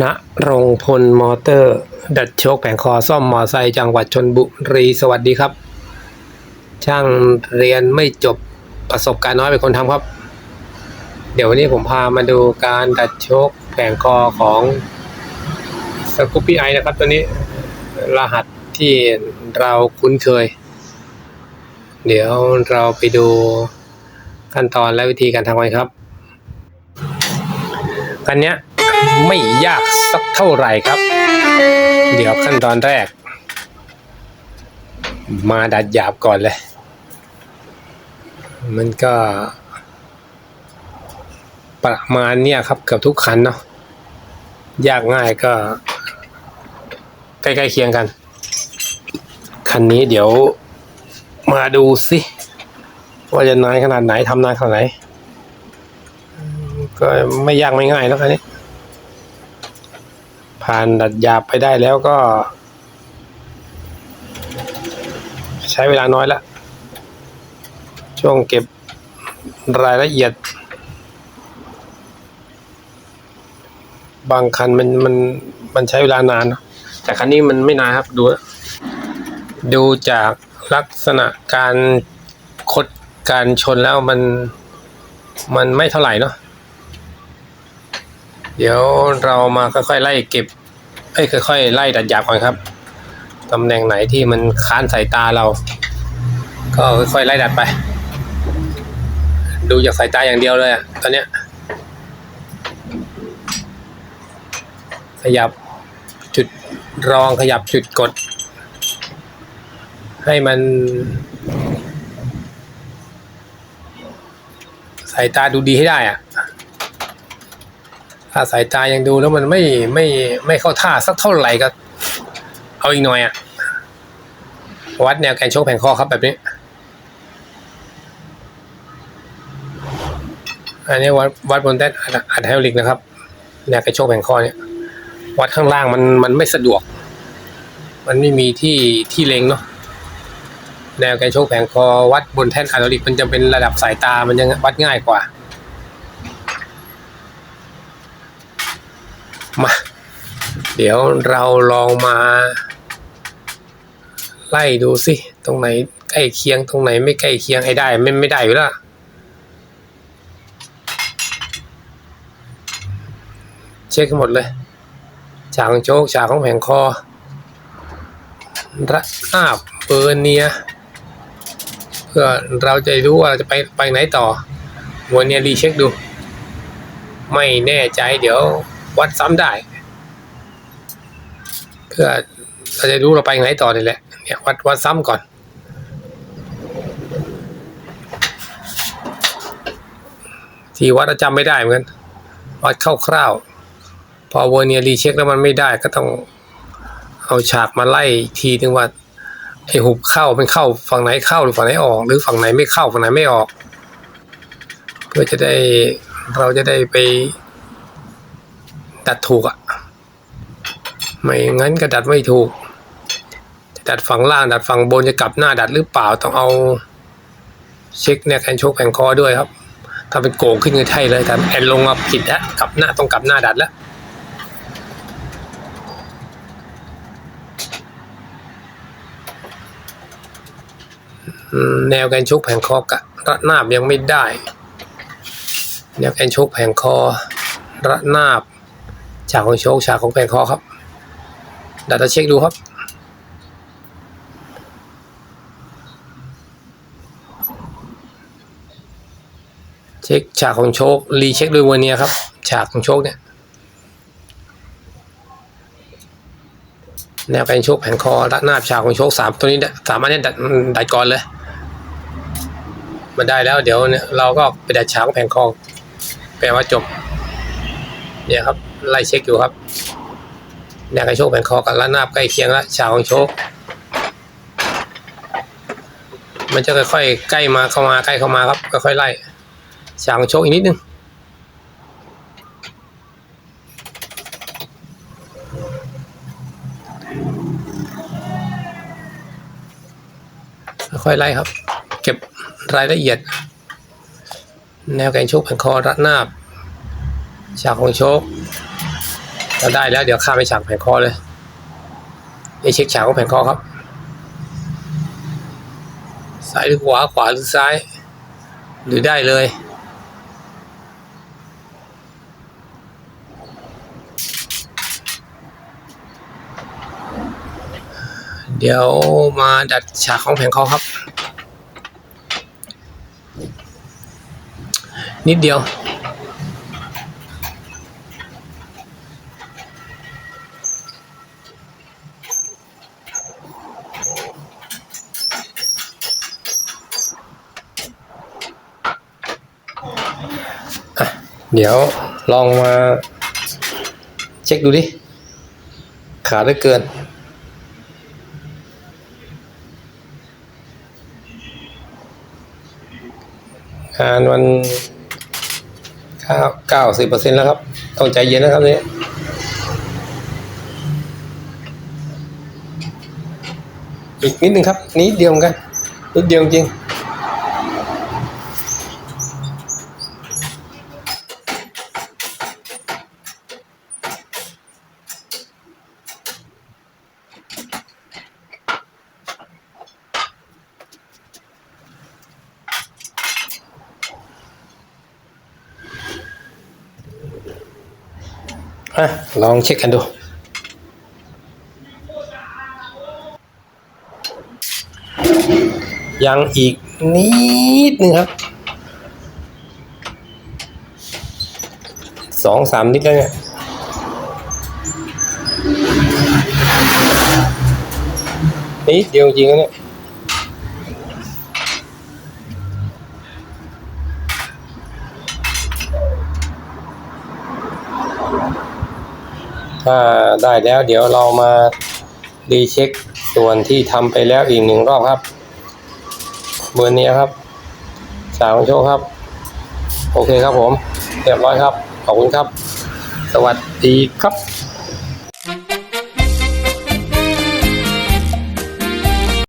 ณรงพลมอเตอร์ ดัดโชคแผงคอซ่อมมอไซค์จังหวัดชนบุรีสวัสดีครับ ช่างเรียนไม่จบประสบการณ์น้อยเป็นคนทำครับ เดี๋ยววันนี้ผมพามาดูการดัดโชคแผงคอของสกูปปี้ไอนะครับ ตัวนี้รหัสที่เราคุ้นเคย เดี๋ยวเราไปดูขั้นตอนและวิธีการทำกันครับคันเนี้ย ไม่ยากสักเท่าไหร่ครับ เดี๋ยวขั้นตอนแรก มาดัดหยาบก่อนเลย มันก็ ประมาณเนี้ยครับเกือบทุกคันเนาะยากง่ายก็ ใกล้ๆเคียงกัน คันนี้เดี๋ยวมาดูสิว่าจะนานขนาดไหนทำนานขนาดไหน ก็ไม่ยากไม่ง่ายแล้วคันนี้ ผ่านดัดหยาบไปได้แล้วก็ ใช้เวลาน้อยละ ช่วงเก็บรายละเอียด บางคันมันมันมันใช้เวลานาน แต่คันนี้มันไม่นานครับ ดู ดูจากลักษณะการคดการชนแล้วมันมันไม่เท่าไหร่เนาะ เดี๋ยวเรามาค่อยๆไล่เก็บเอ้ยค่อยๆไล่ดัดหยาบก่อนครับตำแหน่งไหนที่มันค้านสายตาเรา ก็ค่อยๆไล่ดัดไป ดูจากสายตาอย่างเดียวเลยอะตอนเนี้ยขยับจุดรองขยับจุดกด ให้มัน สายตาดูดีให้ได้อะ ถ้าสายตายังดูแล้วมันไม่ไม่ไม่เข้าท่าสักเท่าไหร่ก็ เอาอีกหน่อยอะ่ะ วัดแนวแกนโชกแผงคอครับแบบนี้ อันนี้วัดวัดบนแท่นอัดไฮดรอลิกนะครับ แนวแกนโชกแผงคอเนี่ย วัดข้างล่างมันมันไม่สะดวก มันไม่มีที่ที่เล็งเนาะแนวแกนโชกแผงคอวัดบนแท่นอัดไฮดรอลิกมันจะเป็นระดับสายตามันยังวัดง่ายกว่า มา เดี๋ยวเราลองมา ไล่ดูสิ ตรงไหนใกล้เคียงตรงไหนไม่ใกล้เคียงให้ได้ ไม่ไม่ได้อยู่แล้วเช็คให้หมดเลยฉากของโชคฉากของแผงคอระนาบเปอร์เนีย เพื่อเราจะรู้ว่าเราจะไปไปไหนต่อวันนี้รีเช็คดู ไม่แน่ใจเดี๋ยว วัดซ้ำได้ เพื่อเราจะรู้เราไปไหนต่อนี่แหละเนี่ยวัดวัดซ้ำก่อน ที่วัดเราจำไม่ได้เหมือนกันวัดคร่าวๆพอเวอร์เนียรีเช็คแล้วมันไม่ได้ก็ต้องเอาฉากมาไล่อีกทีนึงว่าไอ้หุบเข้ามันเข้าฝั่งไหนเข้าหรือฝั่งไหนออก หรือฝั่งไหนไม่เข้าฝั่งไหนไม่ออก เพื่อจะได้เราจะได้ไป ดัดถูกอะ่ะไม่งั้นก็ดัดไม่ถูก ดัดฝั่งล่างดัดฝั่งบนจะกลับหน้าดัดหรือเปล่าต้องเอา เช็คเนี่ยแคนโชกแผงคอด้วยครับ ถ้าเป็นโกงขึ้นก็ใช่เลยแต่แอนลงมาผิดแล้วกลับหน้าต้องกลับหน้าดัดแล้วแนวแกนโชกแผงคอกะระนาบยังไม่ได้ แนวแกนโชกแผงคอระนาบ ฉากของโชคฉากของแผงคอครับดัตาเช็คดูครับ เช็คฉากของโชครีเช็คด้วยวันเนียครับ ฉากของโชคเนี่ยแนวการโชคแผงคอระนาบฉากของโชคสามตัวนี้สามารถเนี่ยดัดดัดก่อนเลยมันได้แล้วเดี๋ยวเนี่ยเราก็ไปดัดฉากของแผงคอแปลว่าจบ เนี่ยครับ ไล่เช็คอยู่ครับแนวการโชคแผงคอกับระนาบใกล้เคียงล้วฉากของโชค มันจะค่อยๆใกล้มาเข้ามาใกล้เข้ามาครับค่อยๆไล่ฉากของโชคอีกนิดนึงค่อยไล่ครับ เก็บรายละเอียด แนวแกนโชคแผงคอระนาบฉากของโชค ถ้าได้แล้วเดี๋ยวข้าไปฉากแผงคอเลยไปเช็คฉากของแผงคอครับ ซ้ายหรือขวา ขวาหรือซ้าย หรือได้เลย เดี๋ยวมาดัดฉากของแผงคอครับ นิดเดียว เดี๋ยวลองมาเช็คดูดิ ขาดได้เกิน งานมันเก้าเก้าสิบเปอร์เซ็นต์แล้วครับ ต้องใจเย็นนะครับเนี่ยอีกนิดนึงครับนิดเดียวกันนิดเดียวจริง อะลองเช็คกันดู ยังอีกนิดนึงครับสองสามนิดแล้วเนี่ยนิดเดียวจริงๆนะเนี่ย ถ้าได้แล้วเดี๋ยวเรามารีเช็คส่วนที่ทำไปแล้วอีกหนึ่งรอบครับเบอร์นี้ครับสาวโชคครับ โอเคครับผม เรียบร้อยครับ ขอบคุณครับ สวัสดีครับ